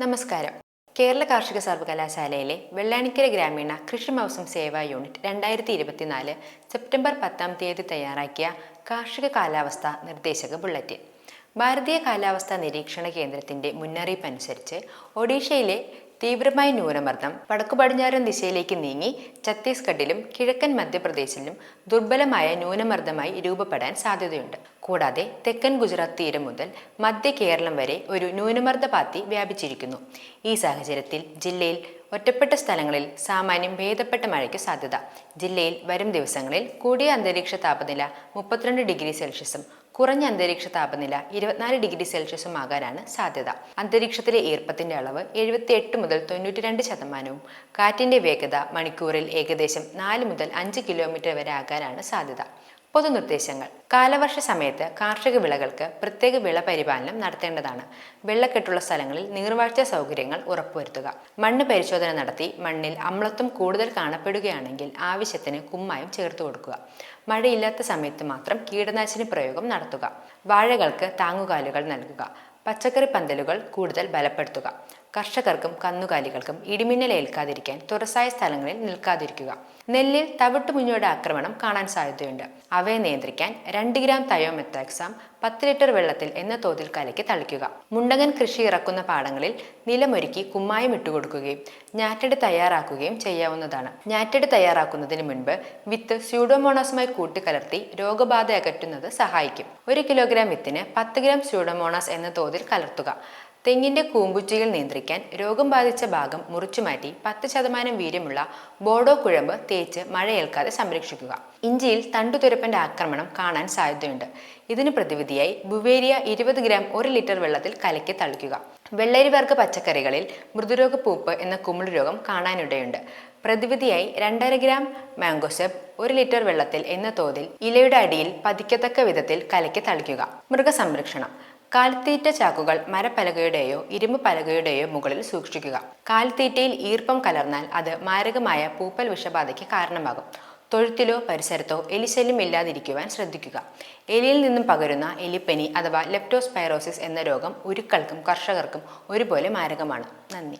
നമസ്കാരം. കേരള കാർഷിക സർവകലാശാലയിലെ വെള്ളാണിക്കര ഗ്രാമീണ കൃഷി മൗസം സേവാ യൂണിറ്റ് രണ്ടായിരത്തി ഇരുപത്തിനാല് സെപ്റ്റംബർ പത്താം തീയതി തയ്യാറാക്കിയ കാർഷിക കാലാവസ്ഥ നിർദ്ദേശക ബുള്ളറ്റിൻ. ഭാരതീയ കാലാവസ്ഥാ നിരീക്ഷണ കേന്ദ്രത്തിന്റെ മുന്നറിയിപ്പ് അനുസരിച്ച് ഒഡീഷയിലെ തീവ്രമായ ന്യൂനമർദ്ദം വടക്കു പടിഞ്ഞാറൻ ദിശയിലേക്ക് നീങ്ങി ഛത്തീസ്ഗഡിലും കിഴക്കൻ മധ്യപ്രദേശിലും ദുർബലമായ ന്യൂനമർദ്ദമായി രൂപപ്പെടാൻ സാധ്യതയുണ്ട്. കൂടാതെ തെക്കൻ ഗുജറാത്ത് തീരം മുതൽ മധ്യ കേരളം വരെ ഒരു ന്യൂനമർദ്ദ പാത്തി വ്യാപിച്ചിരിക്കുന്നു. ഈ സാഹചര്യത്തിൽ ജില്ലയിൽ ഒറ്റപ്പെട്ട സ്ഥലങ്ങളിൽ സാമാന്യം ഭേദപ്പെട്ട മഴയ്ക്ക് സാധ്യത. ജില്ലയിൽ വരും ദിവസങ്ങളിൽ കൂടിയ അന്തരീക്ഷ താപനില മുപ്പത്തിരണ്ട് ഡിഗ്രി സെൽഷ്യസും കുറഞ്ഞ അന്തരീക്ഷ താപനില ഇരുപത്തിനാല് ഡിഗ്രി സെൽഷ്യസും ആകാനാണ് സാധ്യത. അന്തരീക്ഷത്തിലെ ഈർപ്പത്തിന്റെ അളവ് എഴുപത്തി എട്ട് മുതൽ തൊണ്ണൂറ്റി രണ്ട് ശതമാനവും. കാറ്റിന്റെ വേഗത മണിക്കൂറിൽ ഏകദേശം നാല് മുതൽ അഞ്ച് കിലോമീറ്റർ വരെ ആകാനാണ് സാധ്യത. പൊതുനിർദ്ദേശങ്ങൾ. കാലവർഷ സമയത്ത് കാർഷിക വിളകൾക്ക് പ്രത്യേക വിള പരിപാലനം നടത്തേണ്ടതാണ്. വെള്ളക്കെട്ടുള്ള സ്ഥലങ്ങളിൽ നീർവാഴ്ച സൗകര്യങ്ങൾ ഉറപ്പുവരുത്തുക. മണ്ണ് പരിശോധന നടത്തി മണ്ണിൽ അമ്ലത്വം കൂടുതൽ കാണപ്പെടുകയാണെങ്കിൽ ആവശ്യത്തിന് കുമ്മായം ചേർത്ത് കൊടുക്കുക. മഴയില്ലാത്ത സമയത്ത് മാത്രം കീടനാശിനി പ്രയോഗം നടത്തുക. വാഴകൾക്ക് താങ്ങുകാലുകൾ നൽകുക. പച്ചക്കറി പന്തലുകൾ കൂടുതൽ ബലപ്പെടുത്തുക. കർഷകർക്കും കന്നുകാലികൾക്കും ഇടിമിന്നലേൽക്കാതിരിക്കാൻ തുറസായ സ്ഥലങ്ങളിൽ നിൽക്കാതിരിക്കുക. നെല്ലിൽ തവിട്ടുമുഞ്ഞയുടെ ആക്രമണം കാണാൻ സാധ്യതയുണ്ട്. അവയെ നിയന്ത്രിക്കാൻ രണ്ട് ഗ്രാം തയോമെത്താക്സാം പത്ത് ലിറ്റർ വെള്ളത്തിൽ എന്ന തോതിൽ കലക്കി തളിക്കുക. മുണ്ടകൻ കൃഷി ഇറക്കുന്ന പാടങ്ങളിൽ നിലമൊരുക്കി കുമ്മായം ഇട്ടുകൊടുക്കുകയും ഞാറ്റടി തയ്യാറാക്കുകയും ചെയ്യാവുന്നതാണ്. ഞാറ്റടി തയ്യാറാക്കുന്നതിന് മുൻപ് വിത്ത് സ്യൂഡോമോണാസുമായി കൂട്ടിക്കലർത്തി രോഗബാധ അകറ്റുന്നത് സഹായിക്കും. ഒരു കിലോഗ്രാം വിത്തിന് പത്ത് ഗ്രാം സ്യൂഡോമോണാസ് എന്ന തോതിൽ കലർത്തുക. തെങ്ങിന്റെ കൂമ്പുച്ചികൾ നിയന്ത്രിക്കാൻ രോഗം ബാധിച്ച ഭാഗം മുറിച്ചുമാറ്റി പത്ത് ശതമാനം വീര്യമുള്ള ബോഡോ കുഴമ്പ് തേച്ച് മഴയേൽക്കാതെ സംരക്ഷിക്കുക. ഇഞ്ചിയിൽ തണ്ടുതുരപ്പന്റെ ആക്രമണം കാണാൻ സാധ്യതയുണ്ട്. ഇതിന് പ്രതിവിധിയായി ബുവേരിയ ഇരുപത് ഗ്രാം ഒരു ലിറ്റർ വെള്ളത്തിൽ കലക്കി തളിക്കുക. വെള്ളരി വർഗ പച്ചക്കറികളിൽ മൃദുരോഗ പൂപ്പ് എന്ന കുമിൾ രോഗം കാണാനിടയുണ്ട്. പ്രതിവിധിയായി രണ്ടര ഗ്രാം മാംഗോസെബ് ഒരു ലിറ്റർ വെള്ളത്തിൽ എന്ന തോതിൽ ഇലയുടെ അടിയിൽ പതിക്കത്തക്ക വിധത്തിൽ കലക്കി തളിക്കുക. മൃഗസംരക്ഷണം. കാലിത്തീറ്റ ചാക്കുകൾ മരപ്പലകയുടെയോ ഇരുമ്പ് പലകയുടെയോ മുകളിൽ സൂക്ഷിക്കുക. കാലിത്തീറ്റയിൽ ഈർപ്പം കലർന്നാൽ അത് മാരകമായ പൂപ്പൽ വിഷബാധയ്ക്ക് കാരണമാകും. തൊഴുത്തിലോ പരിസരത്തോ എലിശല്യം ഇല്ലാതിരിക്കുവാൻ ശ്രദ്ധിക്കുക. എലിയിൽ നിന്നും പകരുന്ന എലിപ്പനി അഥവാ ലെപ്റ്റോസ്പൈറോസിസ് എന്ന രോഗം ഉരുക്കൾക്കും കർഷകർക്കും ഒരുപോലെ മാരകമാണ്. നന്ദി.